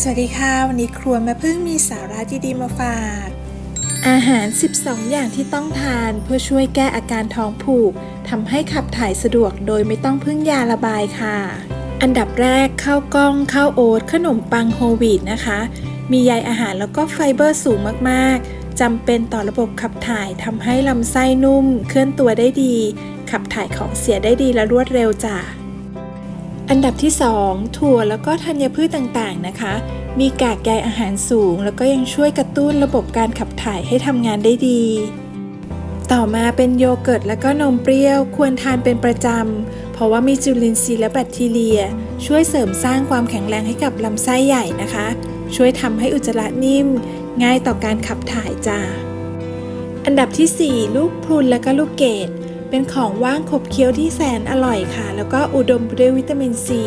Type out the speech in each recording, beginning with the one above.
สวัสดีค่ะ วันนี้ครัวแม่พึ่งมีสาระดีๆมาฝาก อาหาร 12 อย่างที่ต้องทานเพื่อช่วยแก้อาการท้องผูกทำให้ขับถ่ายสะดวกโดยไม่ต้องพึ่งยาระบายค่ะ อันดับแรกข้าวกล้องข้าวโอ๊ตขนมปังโฮลวีตนะคะ มีใยอาหารแล้วก็ไฟเบอร์สูงมากๆจำเป็นต่อระบบขับถ่ายทำให้ลำไส้นุ่ม เคลื่อนตัวได้ดี ขับถ่ายของเสียได้ดีและรวดเร็วจ้ะ อันดับที่ 2 ถั่วแล้วก็ธัญพืชต่างๆนะคะ มีกากใยอาหารสูง แล้วก็ยังช่วยกระตุ้นระบบการขับถ่ายให้ทำงานได้ดี ต่อมาเป็นโยเกิร์ตแล้วก็นมเปรี้ยวควรทานเป็นประจำ เพราะว่ามีจุลินทรีย์และแบคทีเรีย ช่วยเสริมสร้างความแข็งแรงให้กับลำไส้ใหญ่นะคะ ช่วยทำให้อุจจาระนิ่ม ง่ายต่อการขับถ่ายจ้าอันดับที่ 4 ลูกพรุนและก็ลูกเกด เป็นของว่างขบเคี้ยวที่แสนอร่อยค่ะ แล้วก็อุดมไปด้วยวิตามินซี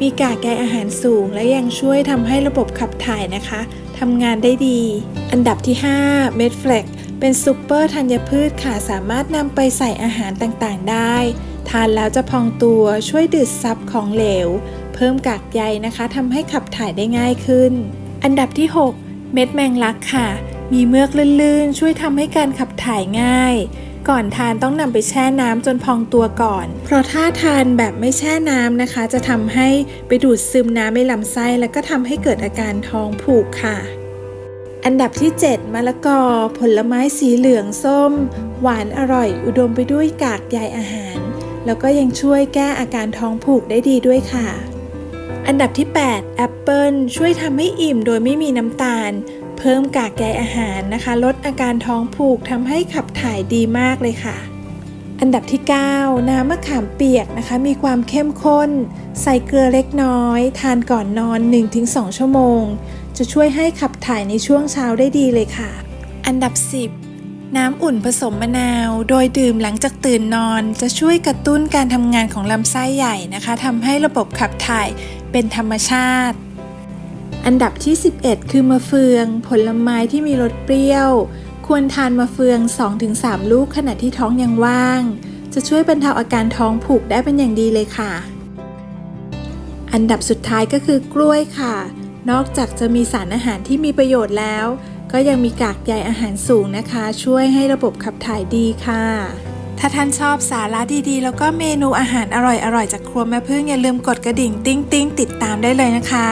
มีกากใยอาหารสูง และยังช่วยทำให้ระบบขับถ่ายนะคะทำงานได้ดี อันดับที่ 5 เม็ดแฟลกเป็นซูเปอร์ธัญพืชค่ะ สามารถนำไปใส่อาหารต่างๆ ได้ ทานแล้วจะพองตัวช่วยดูดซับของเหลว เพิ่มกากใยนะคะทำให้ขับถ่ายได้ง่ายขึ้น อันดับที่ 6 เม็ดแมงลักค่ะ มีเมือกลื่นๆ ช่วยทำให้การขับถ่ายง่าย ก่อนทานต้องนำไปแช่น้ำจนพองตัวก่อน เพราะถ้าทานแบบไม่แช่น้ำนะคะ จะทำให้ไปดูดซึมน้ำในลำไส้แล้วก็ทำให้เกิดอาการท้องผูกค่ะ อันดับที่ 7 มะละกอ ผลไม้สีเหลืองส้ม หวานอร่อย อุดมไปด้วยกากใยอาหาร แล้วก็ยังช่วยแก้อาการท้องผูกได้ดีด้วยค่ะอันดับที่ 8 แอปเปิลช่วยทำให้อิ่มโดยไม่มีน้ำตาล เพิ่มกากใยอาหารนะคะ ลดอาการท้องผูกทำให้ขับถ่ายดีมากเลยค่ะ อันดับที่ 9 น้ำมะขามเปียกนะคะ มีความเข้มข้น ใส่เกลือเล็กน้อย ทานก่อนนอน 1-2 ชั่วโมง จะช่วยให้ขับถ่ายในช่วงเช้าได้ดีเลยค่ะ อันดับ 10น้ำอุ่นผสมมะนาว โดยดื่มหลังจากตื่นนอน จะช่วยกระตุ้นการทำงานของลำไส้ใหญ่นะคะทำให้ระบบขับถ่ายเป็นธรรมชาติ อันดับที่ 11 คือมะเฟือง ผลไม้ที่มีรสเปรี้ยว ควรทานมะเฟือง 2-3 ลูกขณะที่ท้องยังว่าง จะช่วยบรรเทาอาการท้องผูกได้เป็นอย่างดีเลยค่ะ อันดับสุดท้ายก็คือกล้วยค่ะ นอกจากจะมีสารอาหารที่มีประโยชน์แล้ว ก็ยังมีกากใยอาหารสูงนะคะ ช่วยให้ระบบขับถ่ายดีค่ะถ้าท่านชอบสาระดีๆ แล้วก็เมนูอาหารอร่อยๆ จากครัวแม่พึ่งอย่าลืมกดกระดิ่ง ติ้งๆ ติดตามได้เลยนะคะ